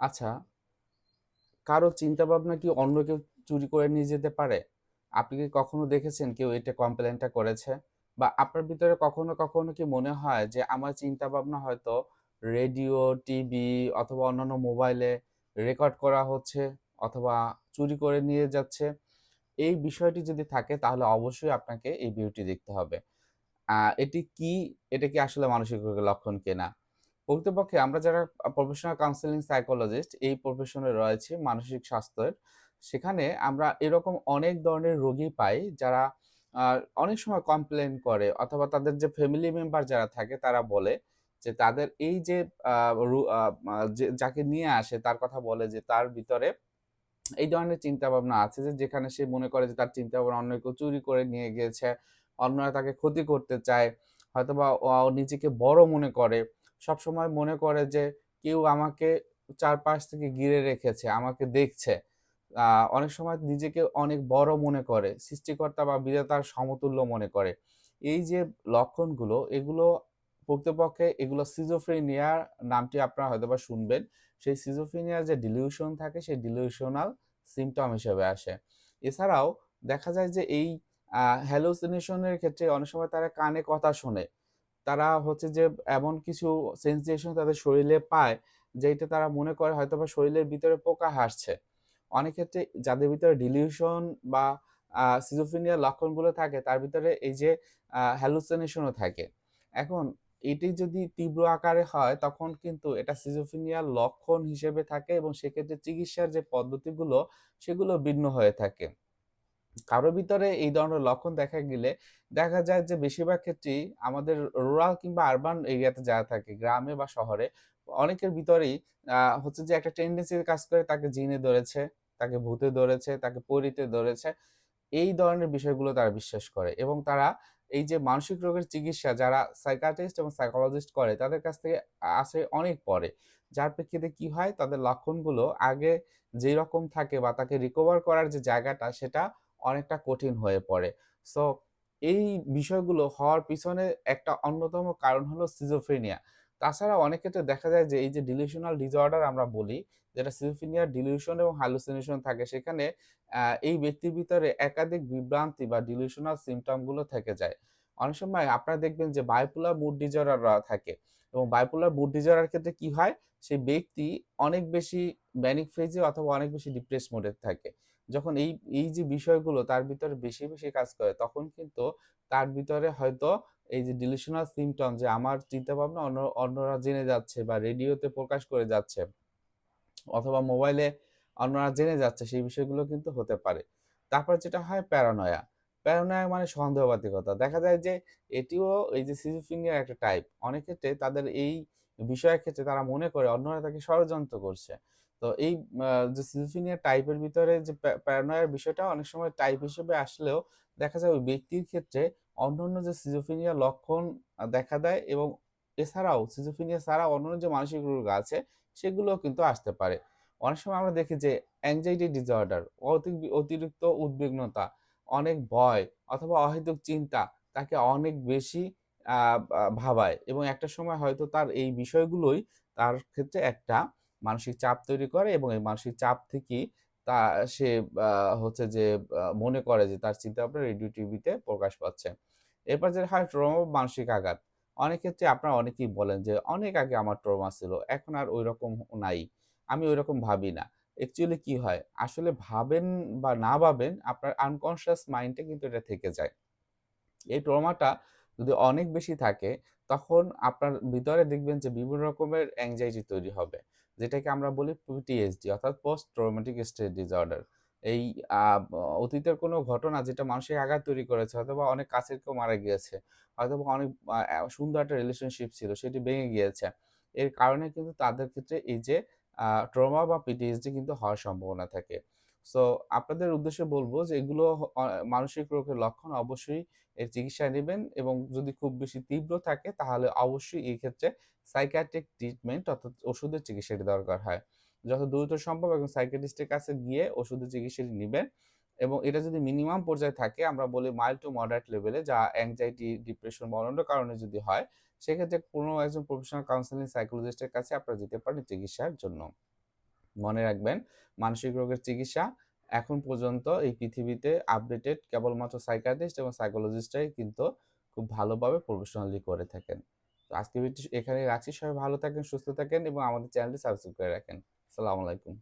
আচ্ছা, কারও চিন্তাভাবনা কি অন্য কেউ চুরি করে নিয়ে যেতে পারে? আপনি কি কখনো দেখেছেন কেউ এটা কমপ্লেনটা করেছে? বা আপনার ভিতরে কখনো, কখনো কি মনে হয় যে আমার চিন্তাভাবনা হয়তো রেডিও, টিভি অথবা অন্যান্য মোবাইলে রেকর্ড করা হচ্ছে অথবা চুরি করে নিয়ে যাচ্ছে? এই বিষয়টি যদি থাকে তাহলে অবশ্যই আপনাকে এই ভিডিওটি দেখতে হবে। এটি কি? এটা কি আসলে মানসিক রোগের লক্ষণ কিনা? প্রকৃতপক্ষে আমরা যারা প্রফেশনাল কাউন্সেলিং সাইকোলজিস্ট এই প্রফেশনে রয়েছে, মানসিক স্বাস্থ্যের। সেখানে আমরা এরকম অনেক ধরনের রোগী পাই যারা অনেক সময় কমপ্লেন করে অথবা তাদের যে ফ্যামিলি মেম্বার যারা থাকে তারা বলে যে তাদের এই যে যাকে নিয়ে আসে তার কথা বলে যে তার ভিতরে এই ধরনের চিন্তাভাবনা আছে যে যেখানে সে মনে করে যে তার চিন্তাভাবনা অন্য কেউ চুরি করে নিয়ে গিয়েছে। অন্যরা তাকে ক্ষতি করতে চায়। হয়তোবা নিজেকে বড় মনে করে। সবসময় মনে করে যে কেউ আমাকে চারপাশ থেকে ঘিরে রেখেছে, আমাকে দেখছে। অনেক সময় নিজেকে অনেক বড় মনে করে। সৃষ্টিকর্তা বা বিধাতার সমতুল্য মনে করে। এই যে লক্ষণগুলো এগুলো প্রকৃতপক্ষে এগুলো সিজোফ্রেনিয়ার নামটি আপনারা হয়তো বা শুনবেন। সেই সিজোফ্রেনিয়ার যে ডিলিউশন থাকে সেই ডিলিউশনাল সিম্পটম হিসেবে আসে। এছাড়াও দেখা যায় যে এই হ্যালোসিনেশনের ক্ষেত্রে অনেক সময় তারা কানে কথা শোনে। তারা হচ্ছে যে এমন কিছু সেন্সেশন তাদের শরীরে পায়, যেইটা তারা মনে করে হয়তো বা শরীরের ভিতরে পোকা হাসছে। অনেক ক্ষেত্রে যাদের ভিতরে ডিলিউশন বা আ সিজোফ্রেনিয়ার লক্ষণগুলো থাকে তার ভিতরে এই যে আ হ্যালুসিনেশন ও থাকে। এখন এটি যদি তীব্র আকারে হয় তখন কিন্তু এটা সিজোফ্রেনিয়ার লক্ষণ হিসেবে থাকে এবং সেক্ষেত্রে চিকিৎসার যে পদ্ধতিগুলো সেগুলো ভিন্ন হয়ে থাকে। কারও ভিতরে এই ধরনের লক্ষণ দেখা গেলে দেখা যায় যে বেশিরভাগ ক্ষেত্রেই আমাদের রুরাল কিংবা আরবান এরিয়াতে যারা থাকে গ্রামে বা শহরে অনেকের ভিতরেই হচ্ছে যে একটা টেনডেন্সি কাজ করে তাকে জিনে ধরেছে, তাকে ভূতে ধরেছে, তাকে পরিতে ধরেছে। এই ধরনের বিষয়গুলো তারা বিশ্বাস করে এবং তারা এই যে মানসিক রোগের চিকিৎসা যারা সাইকিয়াট্রিস্ট এবং সাইকোলজিস্ট করে তাদের কাছ থেকে আসে অনেক পরে। যার প্রেক্ষিতে কি হয় তাদের লক্ষণগুলো আগে যেই রকম থাকে বা তাকে রিকভার করার যে জায়গাটা সেটা অনেকটা কঠিন হয়ে পড়ে। সো এই বিষয়গুলো হওয়ার পিছনে একটা অন্যতম কারণ হলো সিজোফ্রেনিয়া। তাছাড়া অনেক ক্ষেত্রে দেখা যায় যে এই যে ডিলিউশনাল ডিসঅর্ডার আমরা বলি, যেটা সিজোফ্রেনিয়ার ডিলিউশন এবং হ্যালুসিনেশন থাকে সেখানে এই ব্যক্তির ভিতরে একাধিক বিভ্রান্তি বা ডিলিউশনাল সিমটমগুলো থেকে যায়। অনেক সময় আপনারা দেখবেন যে বাইপোলার মুড ডিসঅর্ডার থাকে এবং বাইপোলার মুড ডিসঅর্ডার ক্ষেত্রে কি হয়? সেই ব্যক্তি অনেক বেশি ম্যানিক ফেজে অথবা অনেক বেশি ডিপ্রেস মোডে থাকে। যখন এই, এই যে বিষয়গুলো তার ভিতরে বেশি, বেশি কাজ করে তখন কিন্তু তার ভিতরে হয়তো এই যে ডিলিশনাল সিম্পটম যে আমার চিন্তা ভাবনা অন্য অন্যরা জেনে যাচ্ছে বা রেডিওতে প্রকাশ করে যাচ্ছে অথবা মোবাইলে অন্যরা জেনে যাচ্ছে সেই বিষয়গুলো কিন্তু হতে পারে। তারপর যেটা হয় প্যারানয়া। প্যারানয়া মানে সন্দেহবাদিকতা। দেখা যায় যে এটিও এই যে সিজোফ্রেনিয়ার একটা টাইপ। অনেক ক্ষেত্রে তাদের এই বিষয়ের ক্ষেত্রে তারা মনে করে অন্যরা তাকে ষড়যন্ত্র করছে। তো এই যে সিজোফ্রেনিয়া টাইপের ভিতরে যে প্যা প্যারানয়ের বিষয়টা অনেক সময় টাইপ হিসেবে আসলেও দেখা যায় ওই ব্যক্তির ক্ষেত্রে অন্য অন্য যে সিজোফ্রেনিয়া লক্ষণ দেখা দেয় এবং এছাড়াও সিজোফ্রেনিয়া ছাড়াও অন্যান্য যে মানসিক রোগ আছে সেগুলোও কিন্তু আসতে পারে। অনেক সময় আমরা দেখি যে disorder অতি অতিরিক্ত উদ্বিগ্নতা, অনেক ভয় অথবা অহেতুক চিন্তা তাকে অনেক বেশি ভাবায় এবং একটা সময় হয়তো তার এই বিষয়গুলোই তার ক্ষেত্রে একটা মানসিক চাপ তৈরি করে এবং এই মানসিক চাপ থেকেই তা সে হচ্ছে যে মনে করে যে তার চিন্তা চিন্তাভাবনা রেডিও, টিভিতে প্রকাশ পাচ্ছে। এরপর যেটা হয় ট্রমা মানসিক আঘাত। অনেক ক্ষেত্রে আপনারা অনেকেই বলেন যে, "অনেক আগে আমার ট্রমা ছিল। এখন আর ঐরকম নাই। আমি ঐরকম ভাবি না।" অ্যাকচুয়ালি কি হয়? আসলে ভাবেন বা না ভাবেন, আপনার আনকনসিয়াস মাইন্ডে কিন্তু এটা থেকে যায়। এই ট্রমাটা যদি অনেক বেশি থাকে, তখন আপনার ভিতরে দেখবেন যে বিভিন্ন রকমের অ্যাংজাইটি তৈরি হবে। যেটাকে আমরা বলি পিটিএসডি অর্থাৎ পোস্ট ট্রমাটিক স্ট্রেস ডিসঅর্ডার। এই অতীতের কোনো ঘটনা যেটা মানুষের আঘাত তৈরি করেছে, হয়তোবা অনেক কাছের কেউ মারা গিয়েছে। হয়তোবা অনেক সুন্দর একটা রিলেশনশিপ ছিল, সেটি ভেঙে গিয়েছে। এর কারণে কিন্তু তাদের ক্ষেত্রে এই যে ট্রমা বা পিটিএসডি কিন্তু হওয়ার সম্ভাবনা থাকে। সো আপনাদের উদ্দেশ্যে বলব যে, এগুলো মানসিক রোগের লক্ষণ অবশ্যই এর চিকিৎসা নেবেন এবং যদি খুব বেশি তীব্র থাকে তাহলে অবশ্যই এই ক্ষেত্রে সাইকিয়াট্রিক ট্রিটমেন্ট অর্থাৎ ওষুধের চিকিৎসাটি দরকার হয়। যত দ্রুত সম্ভব এবং সাইকিয়াট্রিস্টের কাছে গিয়ে ওষুধের চিকিৎসাটি নিবেন এবং এটা যদি মিনিমাম পর্যায়ে থাকে আমরা বলি মাইল্ড টু মডারেট লেভেলে যা অ্যাংজাইটি, ডিপ্রেশন বা অন্যান্য কারণে যদি হয় সেক্ষেত্রে কোনো একজন প্রফেশনাল কাউন্সেলিং সাইকোলজিস্টের কাছে আপনারা যেতে পারেন চিকিৎসার জন্য। মনে রাখবেন মানসিক রোগের চিকিৎসা এখন পর্যন্ত এই পৃথিবীতে আপডেটেড কেবলমাত্র সাইকাটিস্ট এবং সাইকোলজিস্টরাই কিন্তু খুব ভালোভাবে প্রফেশনালি করে থাকেন। তো আজকে ভিডিওটি এখানেই রাখছি। সবাই ভালো থাকেন সুস্থ থাকেন এবং আমাদের চ্যানেলটি সাবস্ক্রাইব করে রাখেন। আসসালামু আলাইকুম।